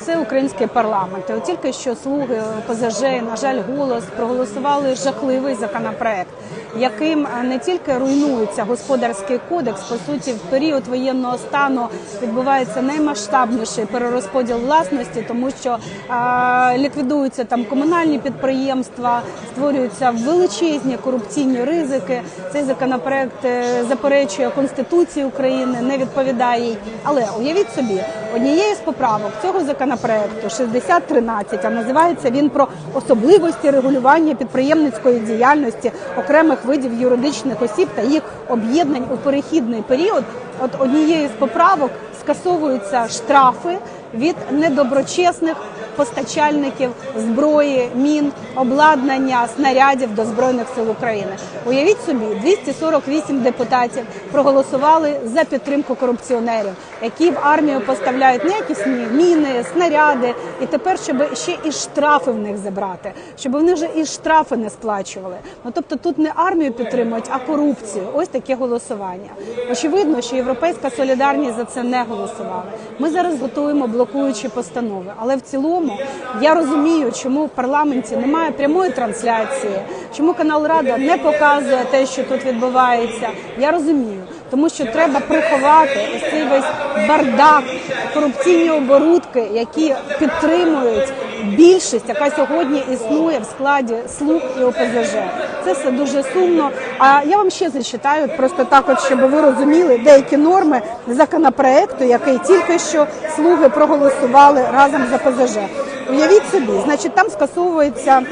Це український парламент. От тільки що слуги ОПЗЖ, на жаль, голос проголосували жахливий законопроект, яким не тільки руйнується господарський кодекс, по суті, в період воєнного стану відбувається наймасштабніший перерозподіл власності, тому що е, ліквідуються там комунальні підприємства, створюються величезні корупційні ризики. Цей законопроект е, заперечує Конституції України, не відповідає. Але уявіть собі, однією з поправок цього законопроекту 6013, а називається він про особливості регулювання підприємницької діяльності окремих видів юридичних осіб та їх об'єднань у перехідний період. От однією з поправок скасовуються штрафи від недоброчесних постачальників зброї, мін, обладнання, снарядів до збройних сил України. Уявіть собі, 248 депутатів проголосували за підтримку корупціонерів, які в армію поставляють неякісні міни, снаряди, і тепер, щоб ще і штрафи в них забрати, щоб вони вже і штрафи не сплачували. Ну тобто тут не армію підтримують, а корупцію. Ось таке голосування. Очевидно, що європейська солідарність за це не голосувала. Ми зараз готуємо блокуючі постанови, але в цілому я розумію, чому в парламенті немає прямої трансляції, чому канал Рада не показує те, що тут відбувається. Я розумію, тому що треба приховати ось цей весь бардак, корупційні оборудки, які підтримують більшість, яка сьогодні існує в складі слуг і ОПЗЖ. Це все дуже сумно. А я вам ще зачитаю, просто так, от, щоб ви розуміли деякі норми законопроекту, який тільки що слуги проголосували разом за ПЗЖ. Уявіть собі, значить, там скасовується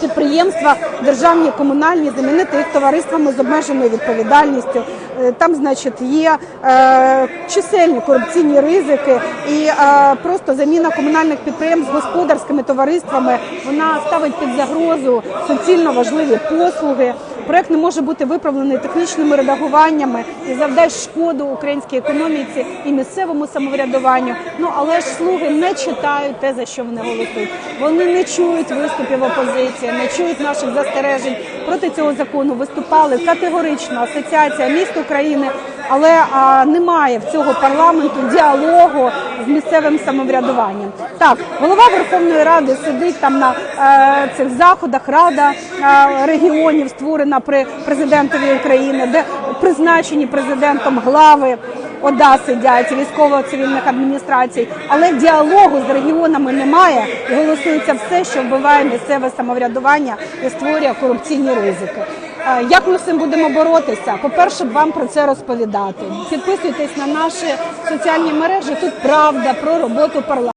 підприємства державні комунальні, замінити їх товариствами з обмеженою відповідальністю. Е, Там, значить, є е, чисельні корупційні ризики, і е, просто заміна комунальних підприємств господарськими товариствами вона ставить під загрозу суцільно важливі послуги. Проект не може бути виправлений технічними редагуваннями і завдасть шкоду українській економіці і місцевому самоврядуванню. Ну але ж слуги не читають те, за що вони голосують. Вони не чують виступів опозиції, не чують наших застережень. Проти цього закону виступали категорично асоціація міст України, але а, немає в цього парламенту діалогу з місцевим самоврядуванням. Так, голова Верховної Ради сидить там на е, цих заходах. Рада е, регіонів створена при президентові України, де призначені президентом глави. ОДА сидять військово-цивільних адміністрацій, але діалогу з регіонами немає і голосується все, що вбиває місцеве самоврядування і створює корупційні ризики. Е, Як ми з цим будемо боротися? По-перше, вам про це розповідати. Підписуйтесь на наші соціальні мережі. Тут правда про роботу парламенту.